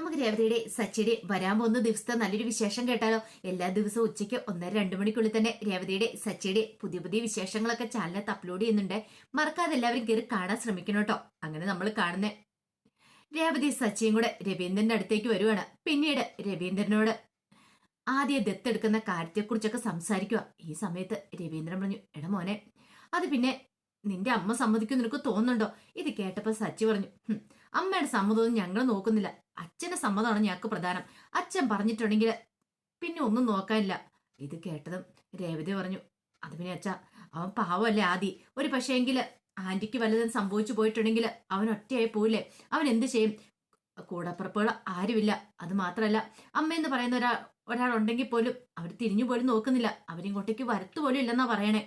നമുക്ക് രേവതിയുടെ സച്ചിയുടെ വരാൻ പോകുന്ന ദിവസത്തെ നല്ലൊരു വിശേഷം കേട്ടാലോ? എല്ലാ ദിവസവും ഉച്ചയ്ക്ക് ഒന്നര രണ്ടു മണിക്കുള്ളിൽ തന്നെ രേവതിയുടെ സച്ചിയുടെ പുതിയ പുതിയ വിശേഷങ്ങളൊക്കെ ചാനലിനകത്ത് അപ്ലോഡ് ചെയ്യുന്നുണ്ട്. മറക്കാതെ എല്ലാവരും കയറി കാണാൻ ശ്രമിക്കണം കേട്ടോ. അങ്ങനെ നമ്മൾ കാണുന്ന രേവതി സച്ചിയും കൂടെ രവീന്ദ്രന്റെ അടുത്തേക്ക് വരുവാണ്. പിന്നീട് രവീന്ദ്രനോട് ആദ്യം ദത്തെടുക്കുന്ന കാര്യത്തെക്കുറിച്ചൊക്കെ സംസാരിക്കുക. ഈ സമയത്ത് രവീന്ദ്രൻ പറഞ്ഞു എടാ മോനെ അത് പിന്നെ നിന്റെ അമ്മ സമ്മതിക്കും നിനക്ക് തോന്നുന്നുണ്ടോ? ഇത് കേട്ടപ്പോൾ സച്ചി പറഞ്ഞു "ഹും, അമ്മയുടെ സമ്മതമൊന്നും ഞങ്ങൾ നോക്കുന്നില്ല. അച്ഛന്റെ സമ്മതമാണ് ഞങ്ങൾക്ക് പ്രധാനം. അച്ഛൻ പറഞ്ഞിട്ടുണ്ടെങ്കിൽ പിന്നെ ഒന്നും നോക്കാനില്ല. ഇത് കേട്ടതും രേവതി പറഞ്ഞു അത് പിന്നെ അച്ഛ അവൻ പാവമല്ലേ ആദി. ഒരു പക്ഷേങ്കിൽ ആന്റിക്ക് വല്ലതും സംഭവിച്ചു പോയിട്ടുണ്ടെങ്കിൽ അവൻ ഒറ്റയായി പോയില്ലേ അവൻ എന്ത് ചെയ്യും? കൂടപ്പുറപ്പുകൾ ആരുമില്ല. അത് മാത്രമല്ല അമ്മയെന്ന് പറയുന്ന ഒരാൾ ഒരാളുണ്ടെങ്കിൽ പോലും അവർ തിരിഞ്ഞു പോലും നോക്കുന്നില്ല. അവരിങ്ങോട്ടേക്ക് വരത്തു പോലും ഇല്ലെന്നാ പറയണേ.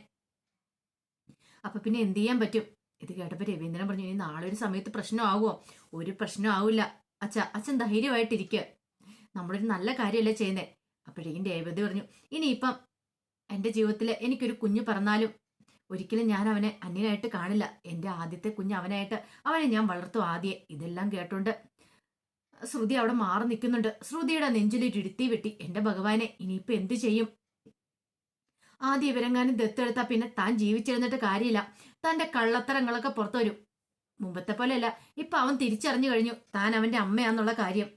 അപ്പൊ പിന്നെ എന്ത് ചെയ്യാൻ പറ്റും? ഇത് കേട്ടപ്പോ രവീന്ദ്രൻ പറഞ്ഞു ഇനി നാളെ ഒരു സമയത്ത് പ്രശ്നമാകുമോ ഒരു പ്രശ്നം ആവില്ല അച്ഛ അച്ഛൻ ധൈര്യമായിട്ടിരിക്കുക നമ്മളൊരു നല്ല കാര്യമല്ലേ ചെയ്യുന്നേ? അപ്പോഴേക്കും രേവതി പറഞ്ഞു ഇനിയിപ്പം എന്റെ ജീവിതത്തിൽ എനിക്കൊരു കുഞ്ഞ് പറഞ്ഞാലും ഒരിക്കലും ഞാൻ അവനെ അന്യനായിട്ട് കാണില്ല. എന്റെ ആദ്യത്തെ കുഞ്ഞ് അവനായിട്ട് അവനെ ഞാൻ വളർത്തും ആദ്യം. ഇതെല്ലാം കേട്ടോണ്ട് ശ്രുതി അവിടെ മാറി നിൽക്കുന്നുണ്ട് ശ്രുതിയുടെ നെഞ്ചിലിട്ട് ഇരുത്തി വെട്ടി എന്റെ ഭഗവാനെ ഇനിയിപ്പോൾ എന്ത് ചെയ്യും? ആദ്യം ഇവരെങ്ങാനും ദത്തെടുത്താൽ പിന്നെ താൻ ജീവിച്ചിരുന്നിട്ട് കാര്യമില്ല. തന്റെ കള്ളത്തരങ്ങളൊക്കെ പുറത്തു വരും മുമ്പത്തെ പോലെയല്ല ഇപ്പൊ അവൻ തിരിച്ചറിഞ്ഞു കഴിഞ്ഞു താൻ അവന്റെ അമ്മയാന്നുള്ള കാര്യം.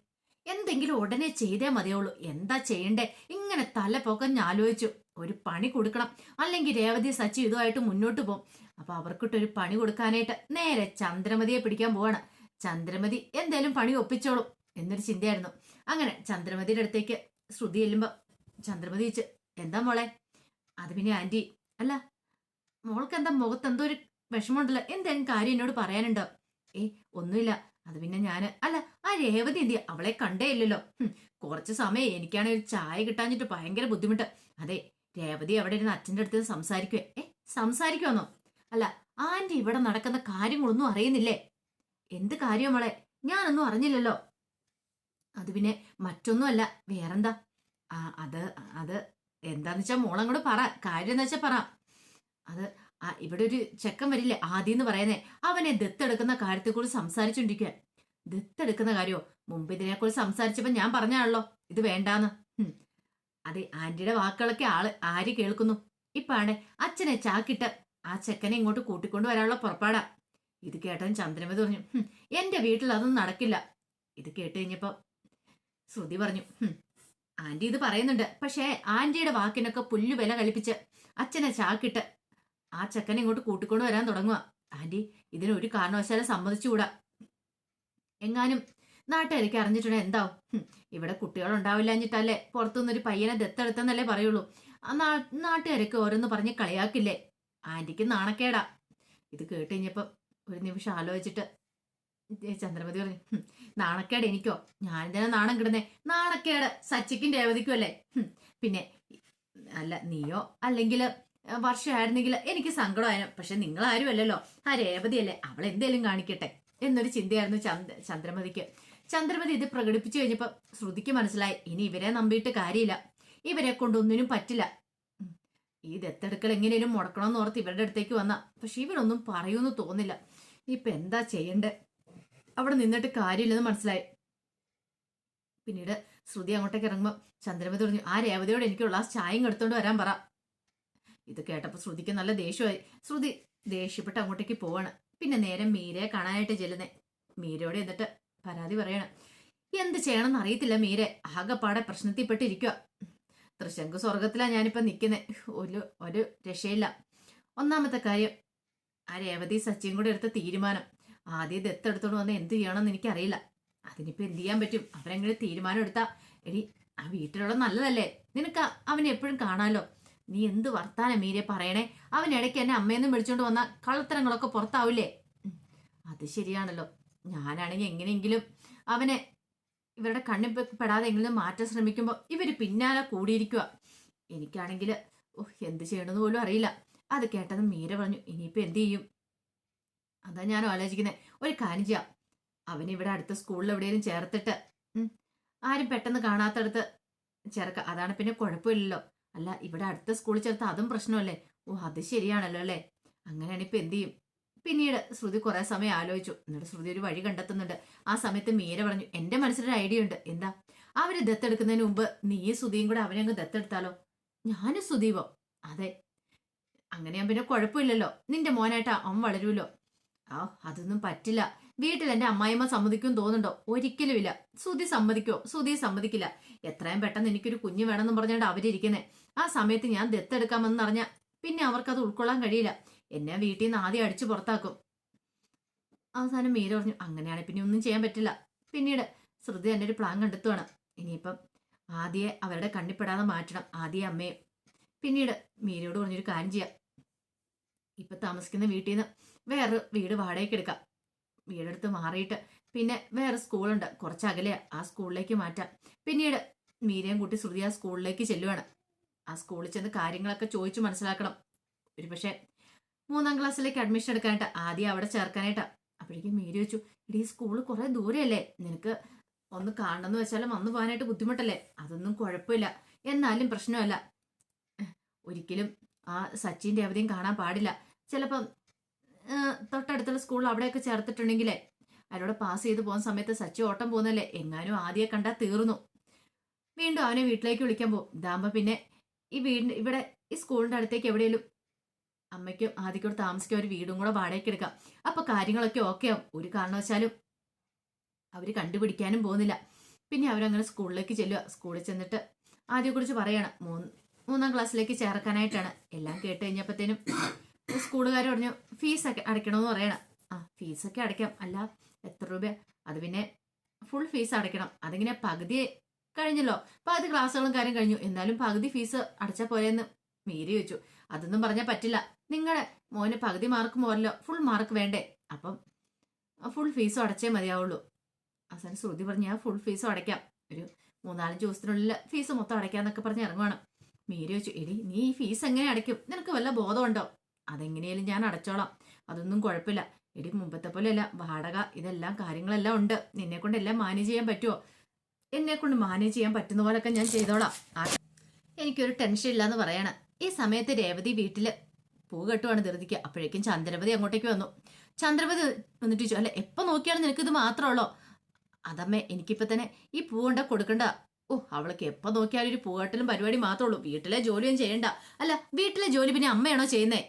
എന്തെങ്കിലും ഉടനെ ചെയ്തേ മതിയുള്ളൂ എന്താ ചെയ്യണ്ടേ? ഇങ്ങനെ തല പൊക്കഞ്ഞ് ആലോചിച്ചു. ഒരു പണി കൊടുക്കണം. അല്ലെങ്കിൽ രേവതി സച്ചി ഇതുമായിട്ട് മുന്നോട്ട് പോകും. അപ്പൊ അവർക്കിട്ടൊരു പണി കൊടുക്കാനായിട്ട് നേരെ ചന്ദ്രമതിയെ പിടിക്കാൻ പോവാണ്. ചന്ദ്രമതി എന്തേലും പണി ഒപ്പിച്ചോളും എന്നൊരു ചിന്തയായിരുന്നു. അങ്ങനെ ചന്ദ്രമതിയുടെ അടുത്തേക്ക് ശ്രുതി ചെല്ലുമ്പോ ചന്ദ്രമതി വെച്ച് എന്താ മോളെ അത് പിന്നെ ആന്റി അല്ല മോൾക്ക് എന്താ മുഖത്ത് എന്തോ ഒരു വിഷമമുണ്ടല്ലോ? എന്തെങ്കിലും കാര്യം എന്നോട് പറയാനുണ്ടോ? ഏ ഒന്നുമില്ല. അത് പിന്നെ ഞാൻ. അല്ല ആ രേവതി എന്തി അവളെ കണ്ടേ ഇല്ലല്ലോ. കുറച്ച് സമയം എനിക്കാണെങ്കിൽ ചായ കിട്ടാഞ്ഞിട്ട് ഭയങ്കര ബുദ്ധിമുട്ട്. അതെ രേവതി അവിടെ ഇരുന്ന് അച്ഛന്റെ അടുത്ത് സംസാരിക്കുവേ. ഏ സംസാരിക്കുമെന്നോ അല്ല ആന്റി ഇവിടെ നടക്കുന്ന കാര്യങ്ങളൊന്നും അറിയുന്നില്ലേ? എന്ത് കാര്യം മോളെ? ഞാനൊന്നും അറിഞ്ഞില്ലല്ലോ. അത് പിന്നെ മറ്റൊന്നുമല്ല വേറെന്താ? ആ അത് അത് എന്താന്ന് വെച്ചാൽ മോളം കൂടെ പറ. കാര്യം എന്ന് വെച്ചാൽ പറ. അത് ഇവിടെ ഒരു ചെക്കൻ വരില്ലേ ആദ്യം എന്ന് പറയുന്നേ. അവനെ ദത്തെടുക്കുന്ന കാര്യത്തെക്കുറിച്ച് സംസാരിച്ചോണ്ടിരിക്കുക ദത്തെടുക്കുന്ന കാര്യമോ മുമ്പ് ഇതിനെക്കുറിച്ച് സംസാരിച്ചപ്പോ ഞാൻ പറഞ്ഞാണല്ലോ ഇത് വേണ്ടാന്ന്. അതെ ആന്റിയുടെ വാക്കുകളൊക്കെ ആൾ ആര് കേൾക്കുന്നു? ഇപ്പാണ് അച്ഛനെ ചാക്കിട്ട് ആ ചെക്കനെ ഇങ്ങോട്ട് കൂട്ടിക്കൊണ്ട് വരാനുള്ള പുറപ്പാടാ. ഇത് കേട്ടൻ ചന്ദ്രമതി പറഞ്ഞു "ഹും, എന്റെ വീട്ടിൽ അതൊന്നും നടക്കില്ല. ഇത് കേട്ട് കഴിഞ്ഞപ്പോ ശ്രുതി പറഞ്ഞു "ഹും, ആന്റി ഇത് പറയുന്നുണ്ട്. പക്ഷേ ആന്റിയുടെ വാക്കിനൊക്കെ പുല്ലു വില കളിപ്പിച്ച് അച്ഛനെ ചാക്കിട്ട് ആ ചക്കനെ ഇങ്ങോട്ട് കൂട്ടിക്കൊണ്ട് വരാൻ തുടങ്ങുക ആന്റി ഇതിന് ഒരു കാരണവശാലും സമ്മതിച്ചുകൂടാ. എങ്ങാനും നാട്ടുകാർക്ക് അറിഞ്ഞിട്ടുണ്ടെ എന്താവും ഇവിടെ കുട്ടികളുണ്ടാവില്ല എന്നിട്ടല്ലേ പുറത്തുനിന്നൊരു പയ്യനെ ദത്തെടുത്തെന്നല്ലേ പറയുള്ളൂ. നാട്ടുകാരൊക്കെ ഓരോന്ന് പറഞ്ഞ് കളിയാക്കില്ലേ? ആന്റിക്ക് നാണക്കേടാ. ഇത് കേട്ട് കഴിഞ്ഞപ്പോ ഒരു നിമിഷം ആലോചിച്ചിട്ട് ചന്ദ്രമതി പറഞ്ഞു നാണക്കേട് എനിക്കോ? ഞാൻ തന്നെ നാണം കിടന്നേ. നാണക്കേട് സച്ചിക്കും രേവതിക്കും അല്ലേ? പിന്നെ അല്ല നീയോ? അല്ലെങ്കിൽ വർഷമായിരുന്നെങ്കിൽ എനിക്ക് സങ്കടമായിരുന്നു പക്ഷെ നിങ്ങൾ ആരും അല്ലല്ലോ ആ രേവതി അല്ലേ അവൾ എന്തേലും കാണിക്കട്ടെ. എന്നൊരു ചിന്തയായിരുന്നു ചന്ദ്ര ചന്ദ്രമതിക്ക്. ചന്ദ്രമതി ഇത് പ്രകടിപ്പിച്ചു കഴിഞ്ഞപ്പോൾ ശ്രുതിക്ക് മനസ്സിലായി. ഇനി ഇവരെ നമ്പിയിട്ട് കാര്യമില്ല. ഇവരെ കൊണ്ടൊന്നിനും പറ്റില്ല. ഈ ദത്തെടുക്കൽ എങ്ങനെയും മുടക്കണമെന്ന് ഓർത്ത് ഇവരുടെ അടുത്തേക്ക് വന്ന. പക്ഷെ ഇവരൊന്നും പറയൂന്ന് തോന്നില്ല. ഇപ്പൊ എന്താ ചെയ്യണ്ടേ? അവിടെ നിന്നിട്ട് കാര്യമില്ലെന്ന് മനസ്സിലായി. പിന്നീട് ശ്രുതി അങ്ങോട്ടേക്ക് ഇറങ്ങുമ്പോൾ ചന്ദ്രമതി പറഞ്ഞു ആ രേവതിയോട് എനിക്കുള്ള ആ ചായയും എടുത്തോണ്ട് വരാൻ പറ. ഇത് കേട്ടപ്പോൾ ശ്രുതിക്ക് നല്ല ദേഷ്യമായി. ശ്രുതി ദേഷ്യപ്പെട്ട് അങ്ങോട്ടേക്ക് പോവാണ്. പിന്നെ നേരെ മീരയെ കാണാനായിട്ട് ചെല്ലുന്നേ. മീരയോട് എന്നിട്ട് പരാതി പറയണം എന്ത് ചെയ്യണമെന്ന് അറിയത്തില്ല മീരെ. ആകെപ്പാടെ പ്രശ്നത്തിൽപ്പെട്ടിരിക്കുക തൃശങ്കു സ്വർഗത്തിലാണ് ഞാനിപ്പോൾ നിൽക്കുന്നത് ഒരു ഒരു രക്ഷയില്ല. ഒന്നാമത്തെ കാര്യം ആ രേവതി സച്ചിയും കൂടെ എടുത്ത തീരുമാനം. ആദ്യം ദത്തെടുത്തോണ്ട് വന്ന് എന്ത് ചെയ്യണമെന്ന് എനിക്കറിയില്ല. അതിനിപ്പോ എന്ത് ചെയ്യാൻ പറ്റും? അവരെങ്ങനെ തീരുമാനം എടുത്താ? എടി ആ വീട്ടിലുള്ള നല്ലതല്ലേ? നിനക്ക് അവനെ എപ്പോഴും കാണാലോ? നീ എന്ത് വർത്താനം മീരെ പറയണേ? അവൻ ഇടയ്ക്ക് എന്നെ അമ്മയെന്നും വിളിച്ചോണ്ട് വന്ന കള്ളത്തരങ്ങളൊക്കെ പുറത്താവില്ലേ? അത് ശരിയാണല്ലോ. ഞാനാണെങ്കിൽ എങ്ങനെയെങ്കിലും അവനെ ഇവരുടെ കണ്ണിൽ പെടാതെ എങ്കിലും മാറ്റാൻ ശ്രമിക്കുമ്പോൾ ഇവർ പിന്നാലെ കൂടിയിരിക്കുക എനിക്കാണെങ്കിൽ ഓഹ് എന്ത് ചെയ്യണമെന്ന് പോലും അറിയില്ല. അത് കേട്ടത് മീര പറഞ്ഞു ഇനിയിപ്പോൾ എന്ത് ചെയ്യും? അതാ ഞാൻ ആലോചിക്കുന്നത് ഒരു കാര്യം ചെയ്യാം. അവൻ ഇവിടെ അടുത്ത സ്കൂളിൽ എവിടെയെങ്കിലും ചേർത്തിട്ട് ആരും പെട്ടെന്ന് കാണാത്തടത്ത് ചേർക്ക. അതാണ് പിന്നെ കുഴപ്പമില്ലല്ലോ. അല്ല ഇവിടെ അടുത്ത സ്കൂളിൽ ചേർത്ത് അതും പ്രശ്നമല്ലേ? ഓ അത് ശരിയാണല്ലോ അല്ലേ? അങ്ങനെയാണ് ഇപ്പൊ എന്ത് ചെയ്യും? പിന്നീട് ശ്രുതി കുറേ സമയം ആലോചിച്ചു. എന്നിട്ട് ശ്രുതി ഒരു വഴി കണ്ടെത്തുന്നുണ്ട്. ആ സമയത്ത് മീര പറഞ്ഞു എന്റെ മനസ്സിലൊരു ഐഡിയ ഉണ്ട്. എന്താ? അവർ ദത്തെടുക്കുന്നതിന് മുമ്പ് നീ സുധിയും കൂടെ അവനെ അങ്ങ് ദത്തെടുത്താലോ? ഞാനും സുധീവോ അതെ. അങ്ങനെ ഞാൻ പിന്നെ കുഴപ്പമില്ലല്ലോ. നിന്റെ മോനായിട്ട് അവൻ വളരുമല്ലോ ആ അതൊന്നും പറ്റില്ല. വീട്ടിൽ എന്റെ അമ്മായിമ്മ സമ്മതിക്കും തോന്നുന്നുണ്ടോ? ഒരിക്കലും ഇല്ല. സുധി സമ്മതിക്കോ? സുധി സമ്മതിക്കില്ല. എത്രയും പെട്ടെന്ന് എനിക്കൊരു കുഞ്ഞു വേണമെന്ന് പറഞ്ഞാണ്ട് അവരിയ്ക്കുന്നത് ആ സമയത്ത് ഞാൻ ദത്തെടുക്കാമെന്ന് അറിഞ്ഞ പിന്നെ അവർക്കത് ഉൾക്കൊള്ളാൻ കഴിയില്ല. എന്നെ വീട്ടിൽ നിന്ന് ആദ്യം അടിച്ചു പുറത്താക്കും. അവസാനം മീര പറഞ്ഞു അങ്ങനെയാണ് പിന്നെ ഒന്നും ചെയ്യാൻ പറ്റില്ല. പിന്നീട് ശ്രുതി തന്നെ ഒരു പ്ലാൻ കണ്ടെത്തുവാണ്. ഇനിയിപ്പം ആദ്യയെ അവരുടെ കണ്ണിപ്പെടാതെ മാറ്റണം. ആദ്യ അമ്മയെ. പിന്നീട് മീരയോട് പറഞ്ഞൊരു കാര്യം ചെയ്യാം. ഇപ്പൊ താമസിക്കുന്ന വീട്ടിൽ നിന്ന് വേറെ വീട് വാടകയ്ക്ക് എടുക്കാം. വീടെടുത്ത് മാറിയിട്ട് പിന്നെ വേറെ സ്കൂളുണ്ട്. കുറച്ച് അകലെയാ ആ സ്കൂളിലേക്ക് മാറ്റാം. പിന്നീട് മീരയും കുട്ടി ശ്രുതി ആ സ്കൂളിലേക്ക് ചെല്ലുവാണ്. ആ സ്കൂളിൽ ചെന്ന് കാര്യങ്ങളൊക്കെ ചോദിച്ചു മനസ്സിലാക്കണം. ഒരു പക്ഷേ മൂന്നാം ക്ലാസ്സിലേക്ക് അഡ്മിഷൻ എടുക്കാനായിട്ട് ആദ്യം അവിടെ ചേർക്കാനായിട്ടാ. അപ്പോഴേക്കും മീരി വെച്ചു ഇടീ സ്കൂൾ കുറെ ദൂരെയല്ലേ? നിനക്ക് ഒന്ന് കാണണമെന്ന് വെച്ചാലും വന്നു പോകാനായിട്ട് ബുദ്ധിമുട്ടല്ലേ? അതൊന്നും കുഴപ്പമില്ല. എന്നാലും പ്രശ്നമല്ല. ഒരിക്കലും ആ സച്ചിന്റെ അവധിയും കാണാൻ പാടില്ല. ചിലപ്പം തൊട്ടടുത്തുള്ള സ്കൂളിൽ അവിടെയൊക്കെ ചേർത്തിട്ടുണ്ടെങ്കിലേ അവരോട് പാസ് ചെയ്ത് പോകുന്ന സമയത്ത് സച്ചി ഓട്ടം പോകുന്നല്ലേ എങ്ങാനും ആദ്യം കണ്ടാൽ തീർന്നു. വീണ്ടും അവനെ വീട്ടിലേക്ക് വിളിക്കാൻ പോകും. ഇതാകുമ്പോൾ പിന്നെ ഈ വീടിന് ഇവിടെ ഈ സ്കൂളിന്റെ അടുത്തേക്ക് എവിടെയെങ്കിലും അമ്മയ്ക്കും ആദ്യക്കൂടെ താമസിക്കാൻ ഒരു വീടും കൂടെ വാടകയ്ക്ക് എടുക്കാം. അപ്പൊ കാര്യങ്ങളൊക്കെ ഓക്കെ ആവും. ഒരു കാരണവശാലും അവർ കണ്ടുപിടിക്കാനും പോകുന്നില്ല. പിന്നെ അവരങ്ങനെ സ്കൂളിലേക്ക് ചെല്ലുക സ്കൂളിൽ ചെന്നിട്ട് ആദ്യം കുറിച്ച് പറയണം. മൂന്ന് മൂന്നാം ക്ലാസ്സിലേക്ക് ചേർക്കാനായിട്ടാണ്. എല്ലാം കേട്ട് കഴിഞ്ഞപ്പോഴത്തേനും സ്കൂളുകാർ പറഞ്ഞു ഫീസൊക്കെ അടയ്ക്കണമെന്ന് പറയണം. ആ ഫീസൊക്കെ അടയ്ക്കാം. അല്ല എത്ര രൂപ അത് പിന്നെ ഫുൾ ഫീസ് അടയ്ക്കണം. അതിങ്ങനെ പകുതി കഴിഞ്ഞല്ലോ. പകുതി ക്ലാസ്സുകളും കാര്യം കഴിഞ്ഞു. എന്നാലും പകുതി ഫീസ് അടച്ചാൽ പോരെയെന്ന് മീരി ചോദിച്ചു. അതൊന്നും പറഞ്ഞാൽ പറ്റില്ല. നിങ്ങളുടെ മോന് പകുതി മാർക്ക് പോരല്ലോ ഫുൾ മാർക്ക് വേണ്ടേ? അപ്പം ഫുൾ ഫീസും അടച്ചേ മതിയാവുള്ളൂ. അവസാനം ശ്രുതി പറഞ്ഞു ഞാൻ ഫുൾ ഫീസും അടയ്ക്കാം. ഒരു മൂന്നാലഞ്ച് ദിവസത്തിനുള്ളിൽ ഫീസ് മൊത്തം അടയ്ക്കാന്നൊക്കെ പറഞ്ഞ് ഇറങ്ങുവാണ്. മീരി വെച്ചു എടി നീ ഈ ഫീസ് എങ്ങനെ അടയ്ക്കും? നിനക്ക് വല്ല ബോധമുണ്ടോ അതെങ്ങനെയാലും ഞാൻ അടച്ചോളാം. അതൊന്നും കുഴപ്പമില്ല. എടി മുമ്പത്തെ പോലെയല്ല. വാടക ഇതെല്ലാം കാര്യങ്ങളെല്ലാം ഉണ്ട്. നിന്നെ കൊണ്ട് എല്ലാം മാനേജ് ചെയ്യാൻ പറ്റുമോ എന്നെ കൊണ്ട് മാനേജ് ചെയ്യാൻ പറ്റുന്ന പോലൊക്കെ ഞാൻ ചെയ്തോളാം. എനിക്കൊരു ടെൻഷൻ ഇല്ലാന്ന് പറയണം. ഈ സമയത്ത് രേവതി വീട്ടിൽ പൂ കെട്ടുവാണ് ധൃതിക്ക്. അപ്പോഴേക്കും ചന്ദ്രപതി അങ്ങോട്ടേക്ക് വന്നു. ചന്ദ്രപതി വന്നിട്ട് ചോദിച്ചു അല്ല എപ്പോ നോക്കിയാലും നിനക്ക് ഇത് മാത്രമുള്ളോ അതമ്മേ എനിക്കിപ്പോ തന്നെ ഈ പൂ കൊണ്ട കൊടുക്കണ്ട. ഓ അവൾക്ക് എപ്പോ നോക്കിയാലും ഒരു പൂകെട്ടലും പരിപാടി മാത്രമേ ഉള്ളൂ. വീട്ടിലെ ജോലിയും ചെയ്യണ്ട. അല്ല വീട്ടിലെ ജോലി പിന്നെ അമ്മയാണോ ചെയ്യുന്നേ?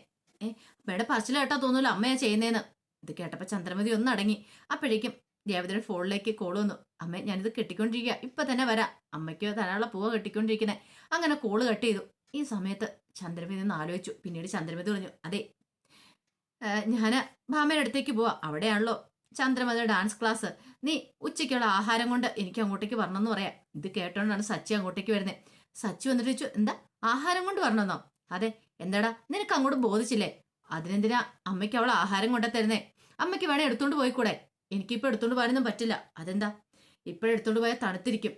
ഏ അമ്മയുടെ പറച്ചിൽ കേട്ടാ തോന്നൂല അമ്മയാ ചെയ്യുന്നേന്ന്. ഇത് കേട്ടപ്പോ ചന്ദ്രമതി ഒന്ന് അടങ്ങി. അപ്പോഴേക്കും ദേവതയുടെ ഫോണിലേക്ക് കോൾ വന്നു. അമ്മ ഞാനിത് കെട്ടിക്കൊണ്ടിരിക്കുക ഇപ്പൊ തന്നെ വരാം. അമ്മയ്ക്ക് തരാനുള്ള പൂവ കെട്ടിക്കൊണ്ടിരിക്കുന്നത് അങ്ങനെ കോൾ കട്ട് ചെയ്തു. ഈ സമയത്ത് ചന്ദ്രമതി ഒന്ന് ആലോചിച്ചു. പിന്നീട് ചന്ദ്രമതി പറഞ്ഞു അതെ ഞാൻ ഭാമയുടെ അടുത്തേക്ക് പോവാ. അവിടെയാണല്ലോ ചന്ദ്രമതി ഡാൻസ് ക്ലാസ് നീ ഉച്ചയ്ക്കുള്ള ആഹാരം കൊണ്ട് എനിക്ക് അങ്ങോട്ടേക്ക് വരണമെന്ന് പറയാം. ഇത് കേട്ടോണ്ടാണ് സച്ചി അങ്ങോട്ടേക്ക് വരുന്നത് സച്ചി വന്നിട്ട് ചോദിച്ചു എന്താ? ആഹാരം കൊണ്ട് വരണമെന്നോ? അതെ എന്താടാ നിനക്ക് അങ്ങോട്ട് ബോധിച്ചില്ലേ? അതിനെന്തിനാ അമ്മയ്ക്ക് അവൾ ആഹാരം കൊണ്ട അമ്മയ്ക്ക് വേണേ എടുത്തോണ്ട് പോയിക്കൂടെ? എനിക്കിപ്പോ എടുത്തോണ്ട് പോകാനൊന്നും പറ്റില്ല. അതെന്താ? ഇപ്പോഴെടുത്തോണ്ട് പോയാൽ തണുത്തിരിക്കും.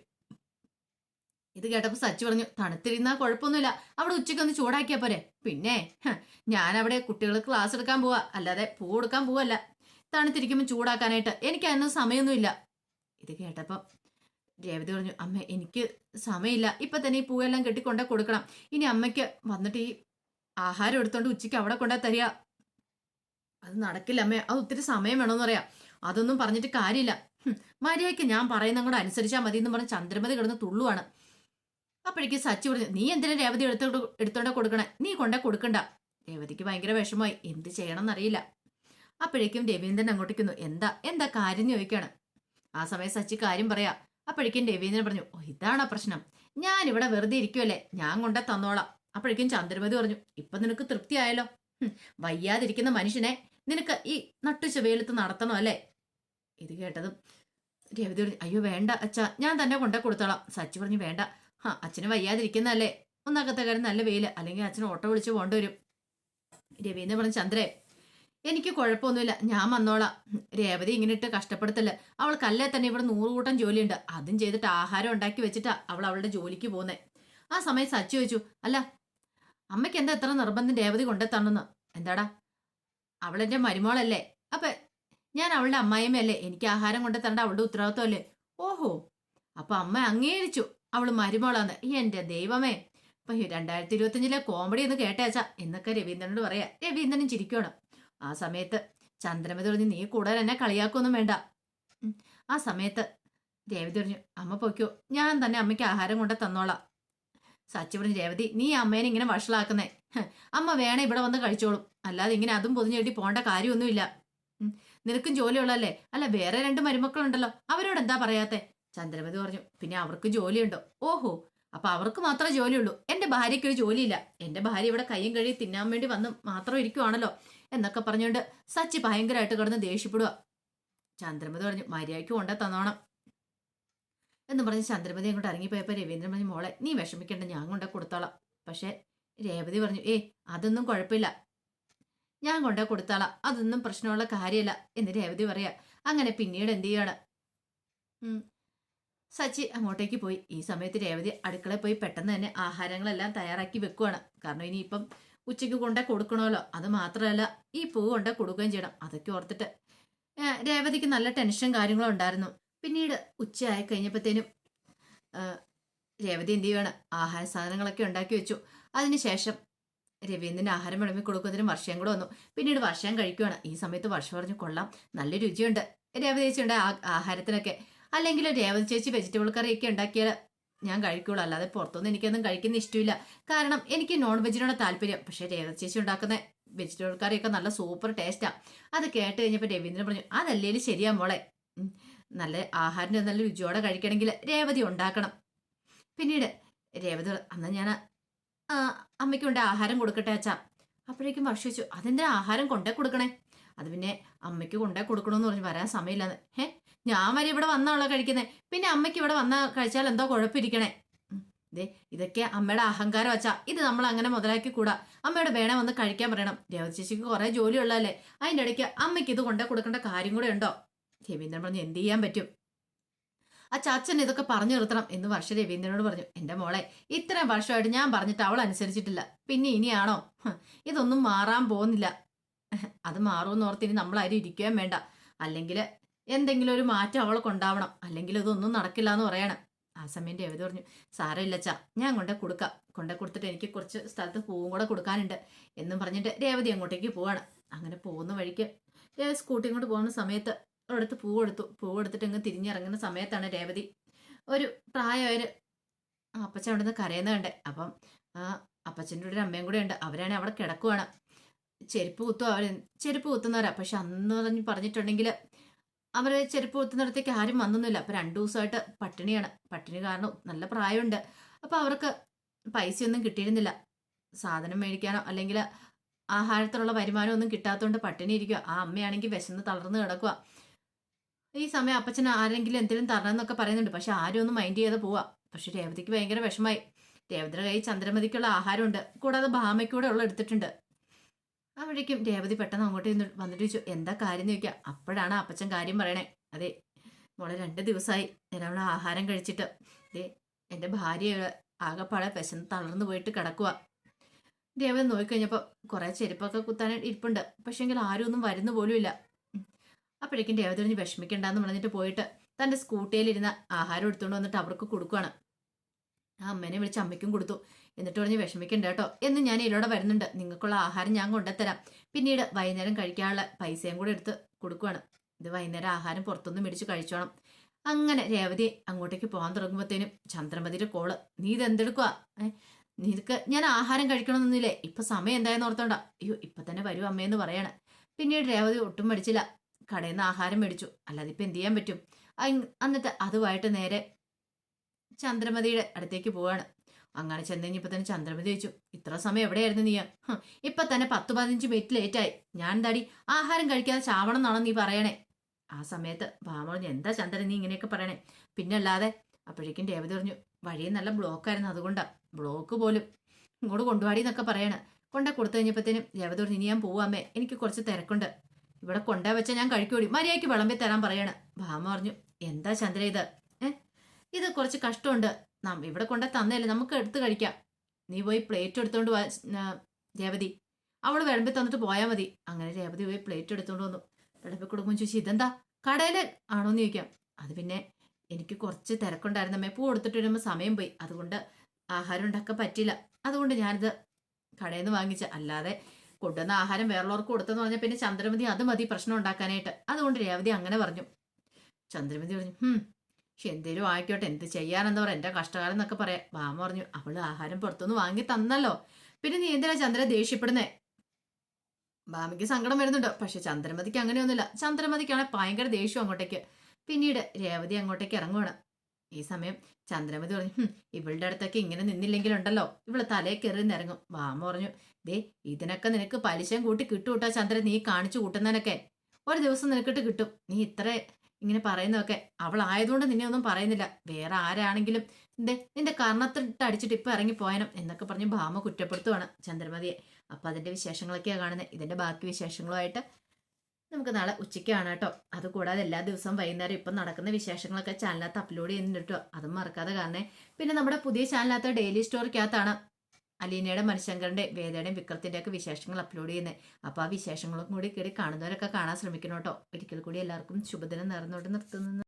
ഇത് കേട്ടപ്പോ സച്ചു പറഞ്ഞു തണുത്തിരുന്നാ കുഴപ്പമൊന്നുമില്ല. അവിടെ ഉച്ചയ്ക്ക് ഒന്ന് ചൂടാക്കിയാ പോരെ. പിന്നെ ഞാൻ അവിടെ കുട്ടികൾക്ക് ക്ലാസ് എടുക്കാൻ പോവാ. അല്ലാതെ പൂ കൊടുക്കാൻ പോവല്ല. തണുത്തിരിക്കുമ്പോൾ ചൂടാക്കാനായിട്ട് എനിക്ക് അതിനൊന്നും സമയമൊന്നുമില്ല ഇത് കേട്ടപ്പോ രേവതി പറഞ്ഞു അമ്മ എനിക്ക് സമയമില്ല ഇപ്പൊ തന്നെ ഈ പൂവെല്ലാം കെട്ടി കൊണ്ടേ കൊടുക്കണം. ഇനി അമ്മയ്ക്ക് വന്നിട്ട് ഈ ആഹാരം എടുത്തോണ്ട് ഉച്ചയ്ക്ക് അവിടെ കൊണ്ടാ തരിക. അത് നടക്കില്ല അമ്മേ. അത് ഒത്തിരി സമയം വേണമെന്ന് പറയാം. അതൊന്നും പറഞ്ഞിട്ട് കാര്യമില്ല. മര്യാദയ്ക്ക് ഞാൻ പറയുന്ന കൂടെ അനുസരിച്ചാൽ മതി എന്ന് പറഞ്ഞ് ചന്ദ്രമതി കിടന്ന് തുള്ളുവാണ്. അപ്പോഴേക്കും സച്ചി പറഞ്ഞു നീ എന്തിനാ രേവതി എടുത്തോണ്ട് എടുത്തോണ്ട് കൊടുക്കണേ? നീ കൊണ്ടേ കൊടുക്കണ്ട. രേവതിക്ക് ഭയങ്കര വിഷമമായി. എന്ത് ചെയ്യണം എന്നറിയില്ല അപ്പോഴേക്കും രവീന്ദ്രൻ അങ്ങോട്ടേക്കുന്നു എന്താ? എന്താ കാര്യം? ചോദിക്കാണ് ആ സമയം സച്ചി കാര്യം പറയാ. അപ്പോഴേക്കും രവീന്ദ്രൻ പറഞ്ഞു ഇതാണോ പ്രശ്നം? ഞാൻ ഇവിടെ വെറുതെ ഇരിക്കുമല്ലേ ഞാൻ കൊണ്ടേ തന്നോളാം. അപ്പോഴേക്കും ചന്ദ്രമതി പറഞ്ഞു ഇപ്പൊ നിനക്ക് തൃപ്തിയായല്ലോ. വയ്യാതിരിക്കുന്ന മനുഷ്യനെ നിനക്ക് ഈ നട്ടുച്ച വെയിലത്ത് നടത്തണോ അല്ലേ? ഇത് കേട്ടതും രവതി പറഞ്ഞു അയ്യോ വേണ്ട അച്ഛ ഞാൻ തന്നെ കൊണ്ടേ കൊടുത്തോളാം. സച്ചി പറഞ്ഞു വേണ്ട. ആ അച്ഛന് വയ്യാതിരിക്കുന്നല്ലേ ഒന്നകത്തെ കാര്യം നല്ല വെയിൽ അല്ലെങ്കിൽ അച്ഛൻ ഓട്ടോ വിളിച്ച് കൊണ്ടുവരും വരും. രവീന്ദ്രൻ പറഞ്ഞു ചന്ദ്രേ എനിക്ക് കുഴപ്പമൊന്നുമില്ല. ഞാൻ വന്നോളാം. രേവതി ഇങ്ങനെ ഇട്ട് കഷ്ടപ്പെടുത്തല്ല കല്ലേ തന്നെ ഇവിടെ നൂറുകൂട്ടം ജോലിയുണ്ട്. അതും ചെയ്തിട്ട് ആഹാരം ഉണ്ടാക്കി വെച്ചിട്ടാ അവൾ അവളുടെ ജോലിക്ക് പോകുന്നത് ആ സമയം സച്ചു ചോദിച്ചു അല്ല അമ്മയ്ക്ക് എന്താ ഇത്ര നിർബന്ധം രേവതി കൊണ്ടെത്തണമെന്ന് എന്താടാ? അവളെന്റെ മരുമോളല്ലേ? അപ്പൊ ഞാൻ അവളുടെ അമ്മായിമ്മയല്ലേ എനിക്ക് ആഹാരം കൊണ്ടെത്തണ്ട അവളുടെ ഉത്തരവാദിത്വമല്ലേ? ഓഹോ. അപ്പൊ അമ്മ അംഗീകരിച്ചു. അവൾ മരുമോളാന്ന്. എന്റെ ദൈവമേ. ഇപ്പൊ രണ്ടായിരത്തി ഇരുപത്തിയഞ്ചിലെ കോമഡി എന്ന് കേട്ടേച്ചാ. എന്നൊക്കെ രവീന്ദ്രനോട് പറയാ. രവീന്ദ്രനും ചിരിക്കണം. ആ സമയത്ത് ചന്ദ്രമതി പറഞ്ഞു നീ കൂടുതൽ എന്നെ കളിയാക്കൊന്നും വേണ്ട. ആ സമയത്ത് രേവതി പറഞ്ഞു അമ്മ പൊയ്ക്കോ. ഞാൻ തന്നെ അമ്മയ്ക്ക് ആഹാരം കൊണ്ട് തന്നോളാം സച്ചി പറഞ്ഞു രേവതി നീ അമ്മേനെ ഇങ്ങനെ വഷളാക്കുന്നേ. അമ്മ വേണേ ഇവിടെ വന്ന് കഴിച്ചോളും. അല്ലാതെ ഇങ്ങനെ അതും പൊതിഞ്ഞു കെട്ടി പോണ്ട കാര്യമൊന്നുമില്ല. നിനക്കും ജോലിയുള്ളല്ലേ അല്ല വേറെ രണ്ട് മരുമക്കളുണ്ടല്ലോ. അവരോട് എന്താ പറയാത്തെ? ചന്ദ്രമതി പറഞ്ഞു പിന്നെ അവർക്ക് ജോലിയുണ്ടോ? ഓഹോ അപ്പൊ അവർക്ക് മാത്രമേ ജോലിയുള്ളൂ. എന്റെ ഭാര്യയ്ക്ക് ഒരു ജോലിയില്ല. എന്റെ ഭാര്യ ഇവിടെ കയ്യും കഴിയും തിന്നാൻ വേണ്ടി വന്ന് മാത്രം ഇരിക്കുവാണല്ലോ. എന്നൊക്കെ പറഞ്ഞുകൊണ്ട് സച്ചി ഭയങ്കരമായിട്ട് കിടന്ന് ദേഷ്യപ്പെടുക ചന്ദ്രമതി പറഞ്ഞു മര്യാദയ്ക്ക് കൊണ്ടേ തന്നോണം. എന്ന് പറഞ്ഞ് ചന്ദ്രമതി അങ്ങോട്ട് ഇറങ്ങിപ്പോയപ്പോൾ രവീന്ദ്രൻ പറഞ്ഞു മോളെ നീ വിഷമിക്കേണ്ട ഞാൻ കൊണ്ടേ കൊടുത്തോളാം. പക്ഷേ രേവതി പറഞ്ഞു ഏ അതൊന്നും കുഴപ്പമില്ല. ഞാൻ കൊണ്ടേ കൊടുത്താളാം. അതൊന്നും പ്രശ്നമുള്ള കാര്യമല്ല. എന്ന് രേവതി പറയാ. അങ്ങനെ പിന്നീട് എന്ത് ചെയ്യാണ്. സച്ചി അങ്ങോട്ടേക്ക് പോയി. ഈ സമയത്ത് രേവതി അടുക്കളയിൽ പോയി പെട്ടെന്ന് തന്നെ ആഹാരങ്ങളെല്ലാം തയ്യാറാക്കി വെക്കുവാണ്. കാരണം ഇനിയിപ്പം ഉച്ചയ്ക്ക് കൊണ്ടേ കൊടുക്കണമല്ലോ. അത് മാത്രമല്ല ഈ പൂ കൊണ്ടേ കൊടുക്കുകയും ചെയ്യണം. അതൊക്കെ ഓർത്തിട്ട് രേവതിക്ക് നല്ല ടെൻഷൻ കാര്യങ്ങളും ഉണ്ടായിരുന്നു. പിന്നീട് ഉച്ചയായി കഴിഞ്ഞപ്പോഴത്തേനും രേവതി എന്ത് ചെയ്യുവാണ്? ആഹാര സാധനങ്ങളൊക്കെ ഉണ്ടാക്കി വെച്ചു. അതിനുശേഷം രവീന്ദ്രന് ആഹാരം വിളമ്പി കൊടുക്കുന്നതിന് വർഷം കൂടെ വന്നു. പിന്നീട് വർഷം കഴിക്കുവാണ്. ഈ സമയത്ത് വർഷം പറഞ്ഞു കൊള്ളാം നല്ല രുചിയുണ്ട്. രേവതി ചേച്ചിയുടെ ആഹാരത്തിനൊക്കെ. അല്ലെങ്കിൽ രേവതി ചേച്ചി വെജിറ്റബിൾ കറിയൊക്കെ ഉണ്ടാക്കിയാൽ ഞാൻ കഴിക്കുള്ളൂ. അല്ലാതെ പുറത്തുനിന്ന് എനിക്കൊന്നും കഴിക്കുന്ന ഇഷ്ടമില്ല. കാരണം എനിക്ക് നോൺ വെജിനോട് താല്പര്യം. പക്ഷേ രേവതി ചേച്ചി ഉണ്ടാക്കുന്ന വെജിറ്റബിൾ കറിയൊക്കെ നല്ല സൂപ്പർ ടേസ്റ്റാണ് അത് കേട്ട് കഴിഞ്ഞപ്പോൾ രവീന്ദ്രൻ പറഞ്ഞു അതല്ലേലും ശരിയാ മോളെ. നല്ല ആഹാരം നല്ല രുചിയോടെ കഴിക്കണമെങ്കിൽ രേവതി ഉണ്ടാക്കണം. പിന്നീട് രേവതി അന്ന് ഞാൻ അമ്മയ്ക്ക് കൊണ്ട് ആഹാരം കൊടുക്കട്ടെ അച്ഛാ. അപ്പോഴേക്കും വർഷ വെച്ചു ആഹാരം കൊണ്ടേ കൊടുക്കണേ? അത് പിന്നെ അമ്മയ്ക്ക് കൊണ്ടേ കൊടുക്കണമെന്ന് പറഞ്ഞ് വരാൻ സമയമില്ല ഹേ ഞാൻ വരെ ഇവിടെ വന്നാണല്ലോ കഴിക്കുന്നത് പിന്നെ അമ്മയ്ക്ക് ഇവിടെ വന്ന കഴിച്ചാൽ എന്തോ കുഴപ്പമിരിക്കണേ. ദേ ഇതൊക്കെ അമ്മയുടെ അഹങ്കാരം വച്ചാ ഇത് നമ്മൾ അങ്ങനെ മുതലാക്കി കൂടാ. അമ്മയുടെ വേണം വന്ന് കഴിക്കാൻ പറയണം. രേവതി ചേച്ചിക്ക് കുറേ ജോലിയുള്ളതല്ലേ. അതിന്റെ ഇടയ്ക്ക് അമ്മയ്ക്ക് ഇത് കൊണ്ടേ കൊടുക്കേണ്ട കാര്യം കൂടെ ഉണ്ടോ? രവീന്ദ്രൻ പറഞ്ഞു എന്ത് ചെയ്യാൻ പറ്റും? ആ ചാച്ചൻ ഇതൊക്കെ പറഞ്ഞു നിർത്തണം എന്ന് വർഷ രവീന്ദ്രനോട് പറഞ്ഞു. എന്റെ മോളെ ഇത്രയും വർഷമായിട്ട് ഞാൻ പറഞ്ഞിട്ട് അവൾ അനുസരിച്ചിട്ടില്ല. പിന്നെ ഇനിയാണോ? ഇതൊന്നും മാറാൻ പോകുന്നില്ല. അത് മാറുമെന്ന് ഓർത്ത് ഇനി നമ്മൾ ആരും ഇരിക്കുകയും വേണ്ട. അല്ലെങ്കിൽ എന്തെങ്കിലും ഒരു മാറ്റം അവൾക്ക് ഉണ്ടാവണം. അല്ലെങ്കിൽ ഇതൊന്നും നടക്കില്ല എന്ന് പറയാണ്. ആ സമയം രവതി പറഞ്ഞു സാരമില്ല ചാ ഞാൻ കൊണ്ടേ കൊടുക്കാം. കൊണ്ടേ കൊടുത്തിട്ട് എനിക്ക് കുറച്ച് സ്ഥലത്ത് പൂവും കൂടെ കൊടുക്കാനുണ്ട് എന്നും പറഞ്ഞിട്ട് രേവതി അങ്ങോട്ടേക്ക് പോവാണ്. അങ്ങനെ പോകുന്ന വഴിക്ക് സ്കൂട്ടി ഇങ്ങോട്ട് പോകുന്ന സമയത്ത് ഒരിടത്ത് പൂ എടുത്തു. പൂ എടുത്തിട്ട് ഇങ്ങ് തിരിഞ്ഞിറങ്ങുന്ന സമയത്താണ് രേവതി ഒരു പ്രായമായൊരു അപ്പച്ച അവിടെ നിന്ന് കരയുന്ന കണ്ടേ. അപ്പം ആ അപ്പച്ചന്റെ ഒരു അമ്മയും കൂടെ ഉണ്ട്. അവരാണ് അവിടെ കിടക്കുവാണ്. ചെരുപ്പ് കുത്തും അവർ ചെരുപ്പ് കുത്തുന്നവരാ. പക്ഷെ അന്ന് പറഞ്ഞ് പറഞ്ഞിട്ടുണ്ടെങ്കിൽ അവർ ചെരുപ്പ് കുത്തുന്നിടത്തേക്ക് ആരും വന്നൊന്നുമില്ല. അപ്പം രണ്ടു ദിവസമായിട്ട് പട്ടിണിയാണ്. പട്ടിണി കാരണം നല്ല പ്രായമുണ്ട്. അപ്പം അവർക്ക് പൈസയൊന്നും കിട്ടിയിരുന്നില്ല. സാധനം മേടിക്കാനോ അല്ലെങ്കിൽ ആഹാരത്തിനുള്ള വരുമാനം ഒന്നും കിട്ടാത്തതുകൊണ്ട് പട്ടിണി ഇരിക്കുക ആ അമ്മയാണെങ്കിൽ വിശന്ന് തളർന്ന് കിടക്കുക ഈ സമയം അപ്പച്ചൻ ആരെങ്കിലും എന്തെങ്കിലും തരണമെന്നൊക്കെ പറയുന്നുണ്ട്. പക്ഷെ ആരും ഒന്നും മൈൻഡ് ചെയ്യാതെ പോവാ. പക്ഷെ രേവതിക്ക് ഭയങ്കര വിഷമായി. രേവതിയുടെ കയ്യിൽ ചന്ദ്രമതിക്കുള്ള ആഹാരമുണ്ട്. കൂടാതെ ഭാമയ്ക്കൂടെ ഉള്ള എടുത്തിട്ടുണ്ട്. അപ്പോഴേക്കും രേവതി പെട്ടെന്ന് അങ്ങോട്ട് നിന്ന് വന്നിട്ട് ചോദിച്ചു എന്താ കാര്യം? എന്ന് ചോദിക്കാം അപ്പോഴാണ് അപ്പച്ചൻ കാര്യം പറയണേ. അതെ മോളെ രണ്ട് ദിവസമായി അവിടെ ആഹാരം കഴിച്ചിട്ട്. ദേ എന്റെ ഭാര്യ ആകെപ്പാടെ വിശന്ന് തളർന്നു പോയിട്ട് കിടക്കുക രേവതി നോക്കിക്കഴിഞ്ഞപ്പോൾ കുറേ ചെരുപ്പൊക്കെ കുത്താൻ ഇരിപ്പുണ്ട്. പക്ഷേങ്കിൽ ആരും ഒന്നും വരുന്നു പോലുമില്ല. അപ്പോഴേക്കും ദേവതറിഞ്ഞ് വിഷമിക്കണ്ടെന്ന് പറഞ്ഞിട്ട് പോയിട്ട് തന്റെ സ്കൂട്ടിയിലിരുന്ന ആഹാരം എടുത്തുകൊണ്ട് വന്നിട്ട് അവർക്ക് കൊടുക്കുകയാണ് ആ അമ്മേനെ വിളിച്ച് അമ്മയ്ക്കും കൊടുത്തു. എന്നിട്ട് പറഞ്ഞ് വിഷമിക്കണ്ട കേട്ടോ. എന്ന് ഞാൻ ഇതിലൂടെ വരുന്നുണ്ട്. നിങ്ങൾക്കുള്ള ആഹാരം ഞാൻ കൊണ്ടുത്തരാം. പിന്നീട് വൈകുന്നേരം കഴിക്കാനുള്ള പൈസയും കൂടെ എടുത്ത് കൊടുക്കുകയാണ് ഇത് വൈകുന്നേരം ആഹാരം പുറത്തുനിന്ന് മേടിച്ച് കഴിച്ചോണം. അങ്ങനെ രേവതി അങ്ങോട്ടേക്ക് പോകാൻ തുടങ്ങുമ്പോഴത്തേനും ചന്ദ്രമതിയുടെ കോൾ നീ ഇതെന്തെടുക്കുക നിനക്ക് ഞാൻ ആഹാരം കഴിക്കണമെന്നൊന്നുമില്ലേ? ഇപ്പൊ സമയം എന്തായെന്ന് ഓർത്തോണ്ട. അയ്യോ ഇപ്പൊ തന്നെ വരൂ അമ്മയെന്ന് പറയാണ്. പിന്നീട് രേവതി ഒട്ടും മടിച്ചില്ല. കടയിൽ നിന്ന് ആഹാരം മേടിച്ചു. അല്ലാതെ ഇപ്പം എന്ത് ചെയ്യാൻ പറ്റും? എന്നിട്ട് അതുമായിട്ട് നേരെ ചന്ദ്രമതിയുടെ അടുത്തേക്ക് പോവാണ്. അങ്ങനെ ചെന്ന് കഴിഞ്ഞപ്പോൾ തന്നെ ചന്ദ്രമതി ചോദിച്ചു ഇത്ര സമയം എവിടെയായിരുന്നു നീ? ഇപ്പം തന്നെ പത്ത് പതിനഞ്ച് മിനിറ്റ് ലേറ്റായി ഞാൻ എന്താടി ആഹാരം കഴിക്കാതെ ചാവണം എന്നാണോ നീ പറയണേ? ആ സമയത്ത് ഭാമ എന്താ ചന്ദ്രൻ നീ ഇങ്ങനെയൊക്കെ പറയണേ? പിന്നെ അല്ലാതെ അപ്പോഴേക്കും രേവതി പറഞ്ഞു വഴി നല്ല ബ്ലോക്കായിരുന്നു അതുകൊണ്ടാ. ബ്ലോക്ക് പോലും ഇങ്ങോട്ട് കൊണ്ടുപാടി എന്നൊക്കെ പറയണേ. കൊണ്ട കൊടുത്തു കഴിഞ്ഞപ്പോഴത്തേനും രേവതി പറഞ്ഞു ഇനി ഞാൻ പോവാമേ എനിക്ക് കുറച്ച് തിരക്കുണ്ട്. ഇവിടെ കൊണ്ടേ വെച്ചാൽ ഞാൻ കഴിക്കൂടി. മര്യാദയ്ക്ക് വിളമ്പി തരാൻ പറയാണ്. ഭാമ പറഞ്ഞു എന്താ ചന്ദ്ര ഇത്? ഇത് കുറച്ച് കഷ്ടമുണ്ട്. നാം ഇവിടെ കൊണ്ടേ തന്നല്ലേ നമുക്ക് എടുത്ത് കഴിക്കാം. നീ പോയി പ്ലേറ്റ് എടുത്തോണ്ട് വാ രേവതി. അവൾ വിളമ്പി തന്നിട്ട് പോയാൽ മതി. അങ്ങനെ രേവതി പോയി പ്ലേറ്റ് എടുത്തോണ്ട് വന്നു. വിളമ്പി കൊടുക്കുമ്പോൾ ചോദിച്ചു ഇതെന്താ? കടയിൽ ആണോ എന്ന് ചോദിക്കാം. അത് പിന്നെ എനിക്ക് കുറച്ച് തിരക്കുണ്ടായിരുന്നമ്മേ. പൂ കൊടുത്തിട്ട് വരുമ്പോൾ സമയം പോയി. അതുകൊണ്ട് ആഹാരം ഉണ്ടാക്കാൻ പറ്റില്ല അതുകൊണ്ട് ഞാനിത് കടയിൽ നിന്ന് വാങ്ങിച്ച അല്ലാതെ കൊണ്ടുവന്ന ആഹാരം വേറുള്ളവർക്ക് കൊടുത്തെന്ന് പറഞ്ഞാൽ പിന്നെ ചന്ദ്രമതി അത് മതി പ്രശ്നം ഉണ്ടാക്കാനായിട്ട്. അതുകൊണ്ട് രേവതി അങ്ങനെ പറഞ്ഞു. ചന്ദ്രമതി പറഞ്ഞു ഹും പക്ഷെ എന്തേലും ആയിക്കോട്ടെ എന്ത് ചെയ്യാനെന്ന് പറയാം എന്റെ കഷ്ടകാലം എന്നൊക്കെ പറയാം. ബാമ പറഞ്ഞു അവൾ ആഹാരം പുറത്തുനിന്ന് വാങ്ങി തന്നല്ലോ. പിന്നെ നീ എന്തിനാ ചന്ദ്ര ദേഷ്യപ്പെടുന്നേ? ബാമയ്ക്ക് സങ്കടം വരുന്നുണ്ട്. പക്ഷെ ചന്ദ്രമതിക്ക് അങ്ങനെയൊന്നുമില്ല. ചന്ദ്രമതിക്കാണ് ഭയങ്കര ദേഷ്യം അങ്ങോട്ടേക്ക്. പിന്നീട് രേവതി അങ്ങോട്ടേക്ക് ഇറങ്ങുവാണ്. ഈ സമയം ചന്ദ്രമതി പറഞ്ഞു "ഹും, ഇവളുടെ അടുത്തൊക്കെ ഇങ്ങനെ നിന്നില്ലെങ്കിലുണ്ടല്ലോ. ഇവൾ തലേ കയറി നിറങ്ങും വാമ പറഞ്ഞു ദേ ഇതിനൊക്കെ നിനക്ക് പലിശയും കൂട്ടി കിട്ടൂട്ടാ ചന്ദ്രൻ നീ കാണിച്ചു കൂട്ടുന്നതിനൊക്കെ. ഒരു ദിവസം നിനക്കിട്ട് കിട്ടും. നീ ഇത്ര ഇങ്ങനെ പറയുന്നതൊക്കെ അവൾ ആയതുകൊണ്ട് നിന്നെ ഒന്നും പറയുന്നില്ല. വേറെ ആരാണെങ്കിലും എന്തേ നിന്റെ കർണത്തിട്ട് അടിച്ചിട്ട് ഇപ്പൊ ഇറങ്ങി പോയനം എന്നൊക്കെ പറഞ്ഞ് ഭാമ കുറ്റപ്പെടുത്തുവാണ് ചന്ദ്രമതിയെ. അപ്പൊ അതിന്റെ വിശേഷങ്ങളൊക്കെയാണ് കാണുന്നത് ഇതിന്റെ ബാക്കി വിശേഷങ്ങളുമായിട്ട് നമുക്ക് നാളെ ഉച്ചയ്ക്കാണ് കാണാം കേട്ടോ. അതുകൂടാതെ എല്ലാ ദിവസവും വൈകുന്നേരം ഇപ്പം നടക്കുന്ന വിശേഷങ്ങളൊക്കെ ചാനലിനകത്ത് അപ്ലോഡ് ചെയ്യുന്നുണ്ട് കേട്ടോ. അതും മറക്കാതെ കാണണേ. പിന്നെ നമ്മുടെ പുതിയ ചാനലിനകത്ത് ഡെയിലി സ്റ്റോറിക്കകത്താണ് അലീനയുടെ മനുശങ്കറിന്റെ വേദയുടെയും വിക്രത്തിന്റെ ഒക്കെ വിശേഷങ്ങൾ അപ്ലോഡ് ചെയ്യുന്നത് അപ്പോൾ ആ വിശേഷങ്ങളും കൂടി കയറി കാണുന്നവരൊക്കെ കാണാൻ ശ്രമിക്കണം കേട്ടോ. ഒരിക്കൽ കൂടി എല്ലാവർക്കും ശുഭദിനം നേർന്നുകൊണ്ട് നിർത്തുന്നു.